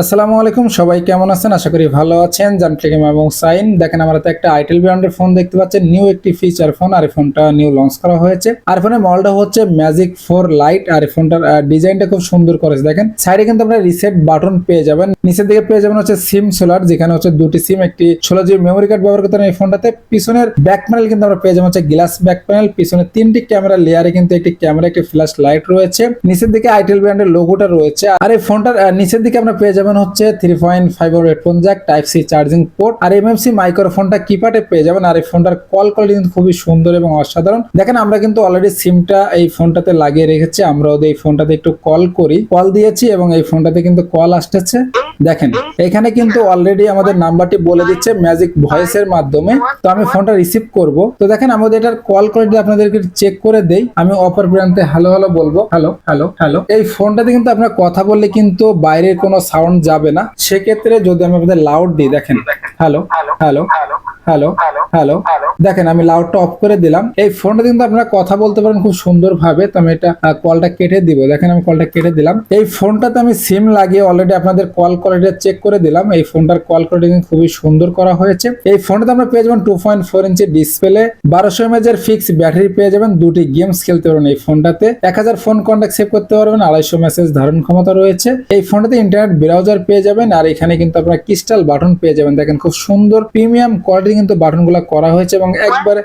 আসসালামু আলাইকুম, সবাই কেমন আছেন? আশা করি ভালো আছেন। জানট্রিকেম এবং সাইন। দেখেন, আমরা তো একটা আইটেল ব্র্যান্ডের ফোন দেখতে পাচ্ছেন। নিউ একটি ফিচার ফোন আর ফোনটা নিউ লঞ্চ করা হয়েছে। আর ফোনের মডেলটা হচ্ছে ম্যাজিক ফোর লাইট আর ফোনটার ডিজাইনটা খুব সুন্দর করেছে। দেখেন সাইডে কিন্তু আপনারা রিসেট বাটন পেয়ে যাবেন। নিচের দিকে পেয়ে যাবেন হচ্ছে সিম সোলার যেখানে হচ্ছে দুটি সিম একটি ষোলো জিবি মেমোরি কার্ড ব্যবহার করতে এই ফোনটাতে পিছনের ব্যাক প্যানেল কিন্তু আমরা পেয়ে যাব হচ্ছে গ্লাস ব্যাক প্যানেল পিছনে তিনটি ক্যামেরা লেয়ারে কিন্তু একটি ক্যামেরা একটি ফ্ল্যাশ লাইট রয়েছে। নিচের দিকে আইটেল ব্র্যান্ডের লোগোটা রয়েছে। আর এই ফোনটার নিচের দিকে আমরা পেয়ে যাবেন হচ্ছে three point five headphone jack type C charging port. আর এমএমসি মাইক্রোফোনটা কিপ্যাডে পেয়ে যাবেন। আর এই ফোনটার কল কোয়ালিটি কিন্তু খুবই সুন্দর এবং অসাধারণ। দেখেন, আমরা কিন্তু অলরেডি সিমটা এই ফোনটাতে লাগিয়ে রেখেছি। আমরা ওদের এই ফোনটাতে একটু কল করি কল দিয়েছি এবং এই ফোনটাতে কিন্তু কল আসতেছে। দেখেন, এখানে কিন্তু অলরেডি আমাদের নাম্বারটি বলে দিচ্ছে ম্যাজিক ভয়েসের মাধ্যমে। তো আমি ফোনটা রিসিভ করব। তো দেখেন, আমাদের এটার কল কোয়ালিটি আপনাদেরকে চেক করে দেই। আমি অপর প্রান্তে হ্যালো হ্যালো বলব। হ্যালো হ্যালো হ্যালো এই ফোনটাতে কিন্তু আপনার কথা বললে কিন্তু বাইরের কোনো সাউন্ড যাবে না। সেক্ষেত্রে যদি আমি আপনাদের লাউড দিই, দেখেন। হ্যালো হ্যালো হ্যালো হ্যালো দেখেন, আমি লাউডটা অফ করে দিলাম। এই ফোনটা কিন্তু আপনারা কথা বলতে পারেন খুব সুন্দর ভাবে তো আমি এটা কলটা কেটে দিব। দেখেন, আমি কলটা কেটে দিলাম। এই ফোনটাতে আমি সিম লাগিয়ে অলরেডি আপনাদের কল কোয়ালিটি চেক করে দিলাম। এই ফোনটার কল কোয়ালিটি কিন্তু খুবই সুন্দর করা হয়েছে। এই ফোনটাতে আমরা পেয়ে যাবেন two point four inch display বারোশো এমএজ এর ফিক্স ব্যাটারি পেয়ে যাবেন, দুটি গেমস খেলতে পারবেন এই ফোনটাতে এক হাজার ফোন কন্ট্যাক্ট সেভ করতে পারবেন, আড়াইশো মেসেজ ধারণ ক্ষমতা রয়েছে। এই ফোনটাতে ইন্টারনেট ব্রাউজার পেয়ে যাবেন, আর এখানে কিন্তু আপনারা ক্রিস্টাল বাটন পেয়ে যাবেন। দেখেন, খুব সুন্দর প্রিমিয়াম কোয়ালিটি কিন্তু বাটনগুলো করা হয়েছে এবং একবারে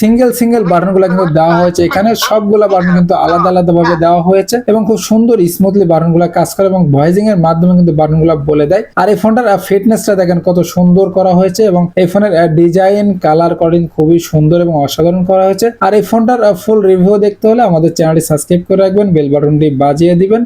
সিঙ্গেল সিঙ্গেল বাটনগুলো কিন্তু দেওয়া হয়েছে। এখানে সবগুলা বাটন কিন্তু আলাদা আলাদা ভাবে দেওয়া হয়েছে এবং খুব সুন্দর স্মুথলি বাটনগুলো কাজ করে এবং ভয়েসিং এর মাধ্যমে কিন্তু বাটনগুলো বলে দেয়। আর এই ফোনটার ফিটনেসটা দেখেন কত সুন্দর করা হয়েছে এবং এই ফোনের ডিজাইন কালার কোডিং খুবই সুন্দর এবং অসাধারণ করা হয়েছে। আর এই ফোনটার ফুল রিভিউ দেখতে হলে আমাদের চ্যানেলটি সাবস্ক্রাইব করে রাখবেন বেল বাটনটি বাজিয়ে দিবেন।